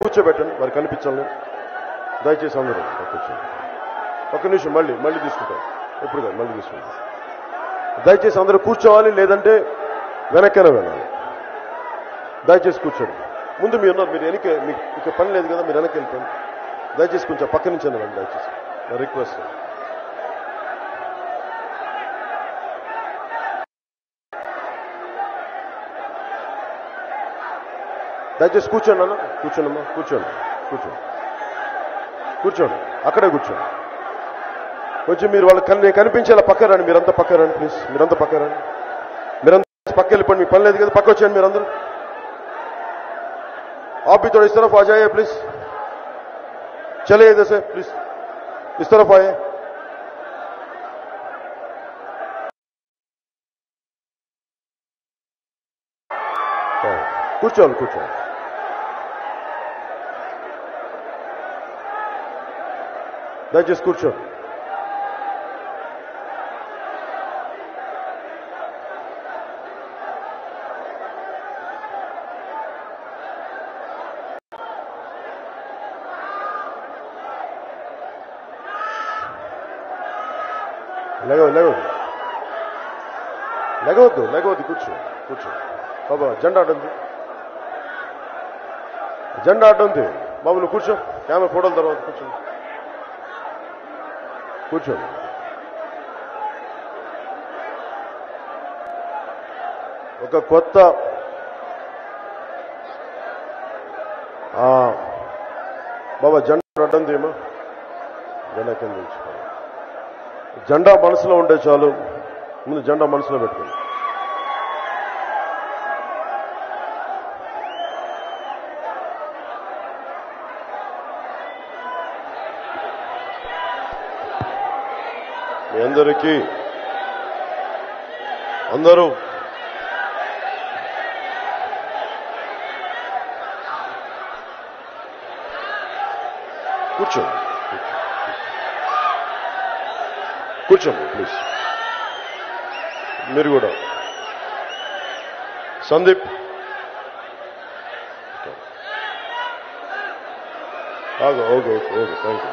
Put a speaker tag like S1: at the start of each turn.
S1: కూర్చోబెట్టండి. మరి కనిపించాలి దయచేసి అందరూ కూర్చోండి. ఒక్క నిమిషం మళ్ళీ మళ్ళీ తీసుకుంటాం. ఎప్పుడు కాదు మళ్ళీ తీసుకుంటాం. దయచేసి అందరూ కూర్చోవాలి లేదంటే వెనక్కన వెళ్ళాలి? దయచేసి కూర్చోండి. ముందు మీరు ఉన్నారు మీరు వెనక మీకు ఇక పని లేదు కదా మీరు వెనక్కి వెళ్ళిపోండి. దయచేసి కొంచెం పక్క నుంచి వెళ్ళండి దయచేసి. నా రిక్వెస్ట్. దయచేసి కూర్చోండి అన్న కూర్చోండి అమ్మా కూర్చోండి కూర్చోండి కూర్చోండి అక్కడే కూర్చోండి కొంచెం మీరు వాళ్ళకి కన్ కనిపించేలా పక్క రండి మీరంతా పక్క రండి ప్లీజ్ మీరంతా పక్క రండి మీరంతా పక్క వెళ్ళిపోండి మీ పని లేదు కదా పక్క వచ్చేయండి మీరందరూ आप भी थोड़ा इस तरफ आ जाइए प्लीज चलिए इधर से प्लीज इस तरफ आइए हाँ, కూర్చోండి కూర్చోండి దయచేసి కూర్చో లేగవద్దు లేగవద్దు లేగవద్దు లేగవద్దు కూర్చో కూర్చో బాబా జెండా ఆడుంది జెండా ఆడుంది బాబు నువ్వు కూర్చో కెమెరా ఫోటోల తర్వాత కూర్చో కూర్చో. ఒక కొత్త ఆ, బాబా జెండా అడ్డంది ఏమో జెండా కింద జెండా మనసులో ఉంటే చాలు. ముందు జెండా మనసులో పెట్టుకోండి మీ అందరికీ. అందరూ. కూర్చో కూర్చోండి ప్లీజ్ మీరు కూడా. Sandeep. Okay okay okay thank you